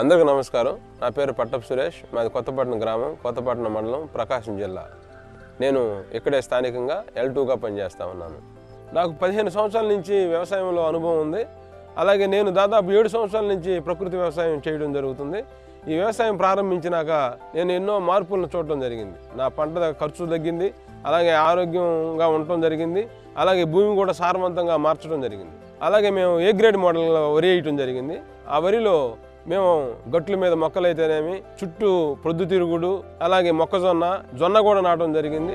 అందరికీ నమస్కారం. నా పేరు పట్టపు సురేష్. మాది కొత్తపట్నం గ్రామం కొత్తపట్నం మండలం ప్రకాశం జిల్లా. నేను ఇక్కడే స్థానికంగా ఎల్ టూగా పనిచేస్తా ఉన్నాను. నాకు పదిహేను సంవత్సరాల నుంచి వ్యవసాయంలో అనుభవం ఉంది. అలాగే నేను దాదాపు ఏడు సంవత్సరాల నుంచి ప్రకృతి వ్యవసాయం చేయడం జరుగుతుంది. ఈ వ్యవసాయం ప్రారంభించినాక నేను ఎన్నో మార్పులను చూడటం జరిగింది. నా పంట ఖర్చు తగ్గింది. అలాగే ఆరోగ్యంగా ఉండటం జరిగింది. అలాగే భూమి కూడా సారవంతంగా మార్చడం జరిగింది. అలాగే మేము ఏ గ్రేడ్ మోడల్లో వరి వేయటం జరిగింది. ఆ వరిలో మేము గట్ల మీద మొక్కలైతేనేమి చుట్టూ ప్రొద్దుతిరుగుడు అలాగే మొక్కజొన్న జొన్న కూడా నాటడం జరిగింది.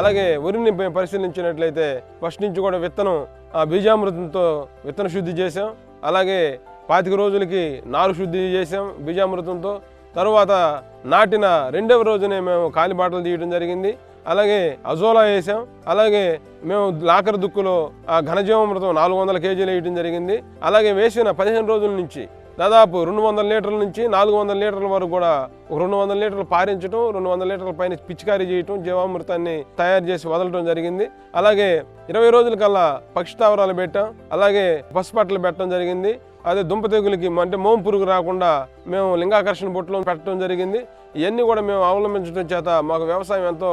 అలాగే వరిని మేము పరిశీలించినట్లయితే ఫస్ట్ నుంచి కూడా విత్తనం ఆ బీజామృతంతో విత్తన శుద్ధి చేసాం అలాగే పాతిక రోజులకి నారు శుద్ధి చేసాం బీజామృతంతో. తరువాత నాటిన రెండవ రోజునే మేము కాలిబాటలు తీయడం జరిగింది. అలాగే అజోలా వేసాం. అలాగే మేము లాకర్ దుక్కులో ఆ ఘనజీవామృతం నాలుగు వందల కేజీలు వేయడం జరిగింది. అలాగే వేసిన పదిహేను రోజుల నుంచి దాదాపు రెండు వందల లీటర్ల నుంచి నాలుగు వందల లీటర్ల వరకు కూడా రెండు వందల లీటర్లు పారించడం రెండు వందల లీటర్ల పైన పిచికారీ చేయటం జీవామృతాన్ని తయారు చేసి వదలటం జరిగింది. అలాగే ఇరవై రోజుల కల్లా పక్షి స్థావరాలు పెట్టాం. అలాగే పసుపట్టలు పెట్టడం జరిగింది. అదే దుంప తెగులకి అంటే మోం పురుగు రాకుండా మేము లింగాకర్షణ బొట్టులో పెట్టడం జరిగింది. ఇవన్నీ కూడా మేము అవలంబించడం చేత మాకు వ్యవసాయం ఎంతో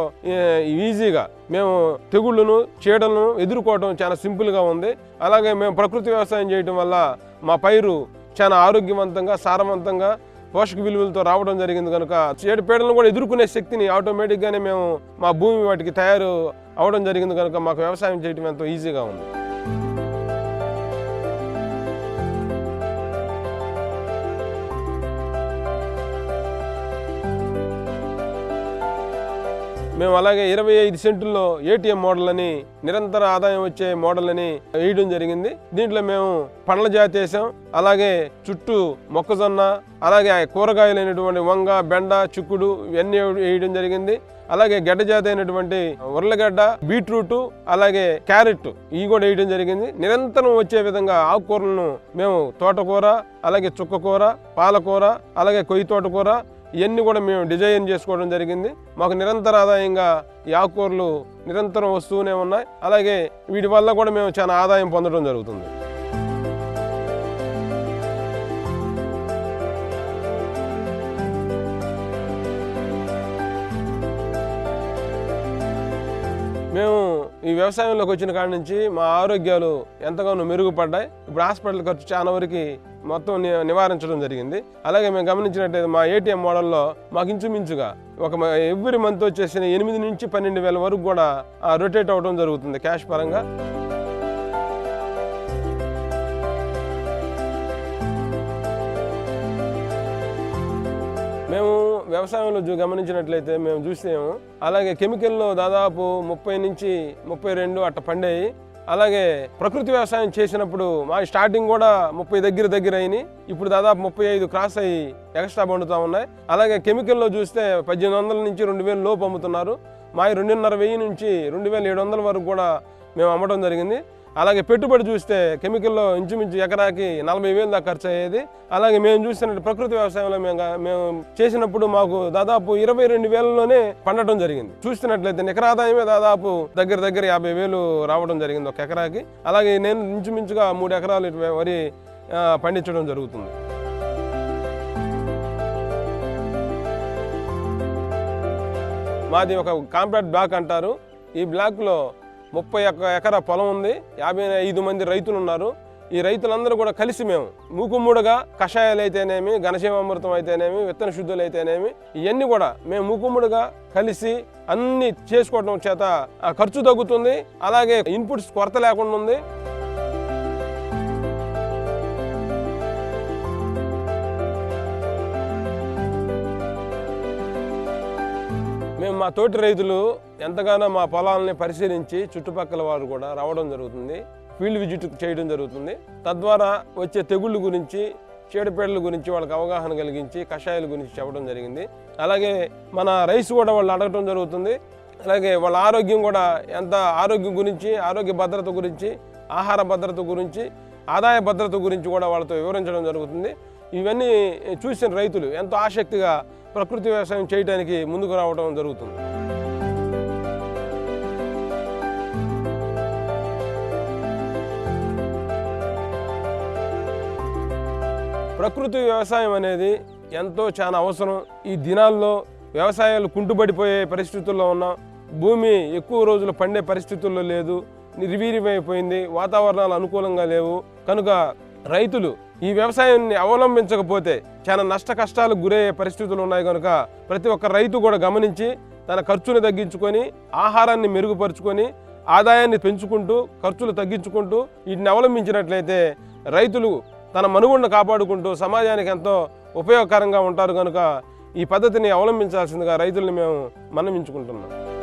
ఈజీగా మేము తెగుళ్ళను చీడలను ఎదుర్కోవడం చాలా సింపుల్గా ఉంది. అలాగే మేము ప్రకృతి వ్యవసాయం చేయడం వల్ల మా పైరు చాలా ఆరోగ్యవంతంగా సారవంతంగా పోషక విలువలతో రావడం జరిగింది కనుక చీడపీడలను కూడా ఎదుర్కొనే శక్తిని ఆటోమేటిక్గానే మేము మా భూమి వాటికి తయారు అవడం జరిగింది కనుక మాకు వ్యవసాయం చేయడం ఎంతో ఈజీగా ఉంది. మేము అలాగే ఇరవై ఐదు సెంటుల్లో ఏటీఎం మోడల్ అని నిరంతర ఆదాయం వచ్చే మోడల్ అని వేయడం జరిగింది. దీంట్లో మేము పండ్ల జాతి వేసాం. అలాగే చుట్టూ మొక్కజొన్న అలాగే కూరగాయలైనటువంటి వంగ బెండ చిక్కుడు ఇవన్నీ వేయడం జరిగింది. అలాగే గడ్డ జాతి అయినటువంటి ఉర్లగడ్డ బీట్రూట్ అలాగే క్యారెట్ ఇవి కూడా వేయడం జరిగింది. నిరంతరం వచ్చే విధంగా ఆకుకూరలను మేము తోటకూర అలాగే చుక్కకూర పాలకూర అలాగే కొయ్యి తోటకూర ఇవన్నీ కూడా మేము డిజైన్ చేసుకోవడం జరిగింది. మాకు నిరంతర ఆదాయంగా ఈ ఆకుకూరలు నిరంతరం వస్తూనే ఉన్నాయి. అలాగే వీటి వల్ల కూడా మేము చాలా ఆదాయం పొందడం జరుగుతుంది. మేము ఈ వ్యవసాయంలోకి వచ్చిన కాడి నుంచి మా ఆరోగ్యాలు ఎంతగానో మెరుగుపడ్డాయి. ఇప్పుడు హాస్పిటల్ ఖర్చు చాలా వరకు మొత్తం ని- నివారించడం జరిగింది. అలాగే మేము గమనించినట్టయితే మా ఏటీఎం మోడల్లో మాకు ఇంచుమించుగా ఒక ఎవ్రీ మంత్ వచ్చేసిన ఎనిమిది నుంచి పన్నెండు వేల వరకు కూడా రొటేట్ అవ్వడం జరుగుతుంది క్యాష్ పరంగా. వ్యవసాయంలో చూ- గమనించినట్లయితే మేము చూసాము. అలాగే కెమికల్లో దాదాపు ముప్పై నుంచి ముప్పై రెండు అట్ట పండాయి. అలాగే ప్రకృతి వ్యవసాయం చేసినప్పుడు మా స్టార్టింగ్ కూడా ముప్పై దగ్గర దగ్గర అయినాయి. ఇప్పుడు దాదాపు ముప్పై ఐదు క్రాస్ అయ్యి ఎక్స్ట్రా పండుతూ ఉన్నాయి. అలాగే కెమికల్లో చూస్తే పద్దెనిమిది వందల నుంచి రెండు వేలు లోపు అమ్ముతున్నారు. మా రెండున్నర వెయ్యి నుంచి రెండు వేల ఏడు వందల వరకు కూడా మేము అమ్మడం జరిగింది. అలాగే పెట్టుబడి చూస్తే కెమికల్లో ఇంచుమించు ఎకరాకి నలభై వేలు దాకా ఖర్చు అయ్యేది అలాగే మేము చూసినట్టు ప్రకృతి వ్యవసాయంలో మేము మేము చేసినప్పుడు మాకు దాదాపు ఇరవై రెండు వేలలోనే పండటం జరిగింది. చూస్తున్నట్లయితే నికర ఆదాయమే దాదాపు దగ్గర దగ్గర యాభై వేలు రావడం జరిగింది ఒక ఎకరాకి. అలాగే నేను ఇంచుమించుగా మూడు ఎకరాలు ఇటు వరి పండించడం జరుగుతుంది. మాది ఒక కాంపాక్ట్ బ్లాక్ అంటారు. ఈ బ్లాక్లో ముప్పై ఒక్క ఎకరా పొలం ఉంది. యాభై ఐదు మంది రైతులు ఉన్నారు ఈ రైతులందరూ కూడా కలిసి మేము మూకుమ్ముడుగా కషాయాలు అయితేనేమి ఘనశీవామృతం అయితేనేమి విత్తన శుద్ధులు అయితేనేమి ఇవన్నీ కూడా మేము మూకుమ్ముడుగా కలిసి అన్ని చేసుకోవడం చేత ఖర్చు తగ్గుతుంది. అలాగే ఇన్పుట్స్ కొరత లేకుండా ఉంది. మా తోటి రైతులు ఎంతగానో మా పొలాలని పరిశీలించి చుట్టుపక్కల వారు కూడా రావడం జరుగుతుంది. ఫీల్డ్ విజిట్ చేయడం జరుగుతుంది. తద్వారా వచ్చే తెగుళ్ళ గురించి చీడపీడల గురించి వాళ్ళకి అవగాహన కలిగించి కషాయాల గురించి చెప్పడం జరిగింది. అలాగే మన రైస్ కూడా వాళ్ళు అడగటం జరుగుతుంది. అలాగే వాళ్ళ ఆరోగ్యం కూడా ఎంత ఆరోగ్యం గురించి ఆరోగ్య భద్రత గురించి ఆహార భద్రత గురించి ఆదాయ భద్రత గురించి కూడా వాళ్ళతో వివరించడం జరుగుతుంది. ఇవన్నీ చూసిన రైతులు ఎంతో ఆసక్తిగా ప్రకృతి వ్యవసాయం చేయడానికి ముందుకు రావడం జరుగుతుంది. ప్రకృతి వ్యవసాయం అనేది ఎంతో చాలా అవసరం. ఈ దినాల్లో వ్యవసాయాలు కుంటుపడిపోయే పరిస్థితుల్లో ఉన్నాం. భూమి ఎక్కువ రోజులు పండే పరిస్థితుల్లో లేదు. నిర్వీర్యమైపోయింది. వాతావరణాలు అనుకూలంగా లేవు. కనుక రైతులు ఈ వ్యవసాయాన్ని అవలంబించకపోతే చాలా నష్ట కష్టాలకు గురయ్యే పరిస్థితులు ఉన్నాయి కనుక ప్రతి ఒక్క రైతు కూడా గమనించి తన ఖర్చును తగ్గించుకొని ఆహారాన్ని మెరుగుపరుచుకొని ఆదాయాన్ని పెంచుకుంటూ ఖర్చులు తగ్గించుకుంటూ వీటిని అవలంబించినట్లయితే రైతులు తన మనుగడను కాపాడుకుంటూ సమాజానికి ఎంతో ఉపయోగకరంగా ఉంటారు కనుక ఈ పద్ధతిని అవలంబించాల్సిందిగా రైతుల్ని మేము మనవించుకుంటున్నాం